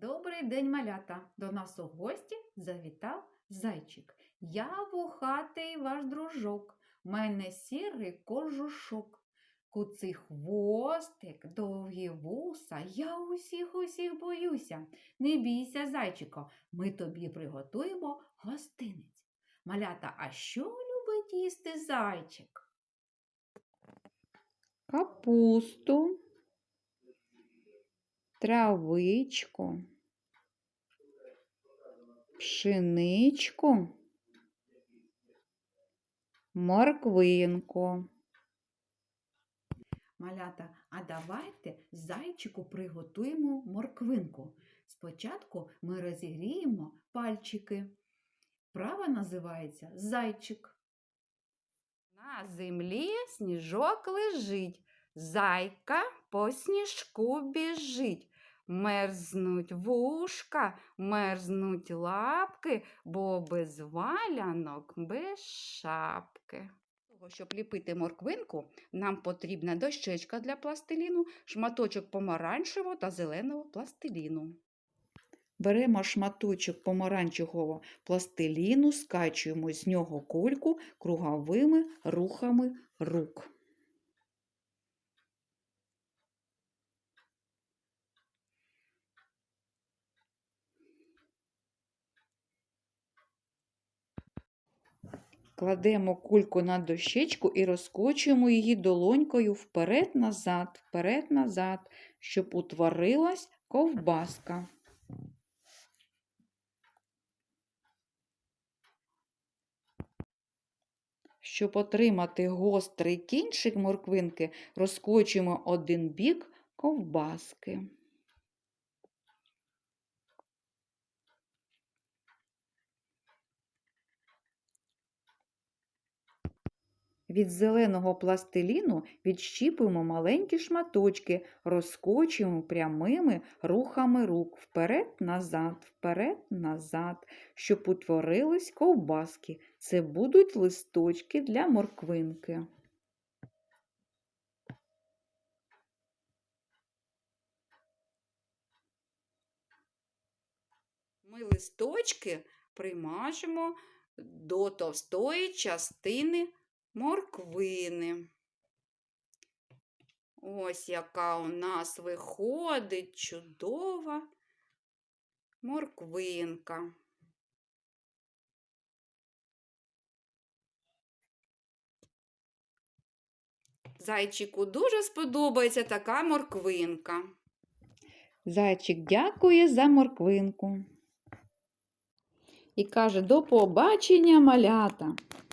Добрий день, малята! До нас у гості завітав зайчик. Я вухатий ваш дружок, мене сірий кожушок. Куций хвостик, довгі вуса, я усіх усіх боюся. Не бійся, зайчико, ми тобі приготуємо гостинець. Малята, а що любить їсти зайчик? капусту, травичку, пшеничку, морквинку. Малята, а давайте зайчику приготуємо морквинку. Спочатку ми розігріємо пальчики. Права називається зайчик. На землі сніжок лежить, зайка по сніжку біжить. Мерзнуть вушка, мерзнуть лапки, бо без валянок, без шапки. Того, Щоб ліпити морквинку, нам потрібна дощечка для пластиліну, шматочок помаранчевого та зеленого пластиліну. Беремо шматочок помаранчевого пластиліну, скачуємо з нього кульку круговими рухами рук. Кладемо кульку на дощечку і розкочуємо її долонькою вперед-назад, вперед-назад, щоб утворилась ковбаска. Щоб отримати гострий кінчик морквинки, розкочуємо один бік ковбаски. Від зеленого пластиліну відщіпуємо маленькі шматочки, розкочуємо прямими рухами рук вперед-назад, вперед-назад, щоб утворились ковбаски. Це будуть листочки для морквинки. Ми листочки примажемо до товстої частини морквини. Ось яка у нас виходить чудова морквинка. Зайчику дуже сподобається така морквинка. Зайчик дякує за морквинку. І каже: до побачення, малята!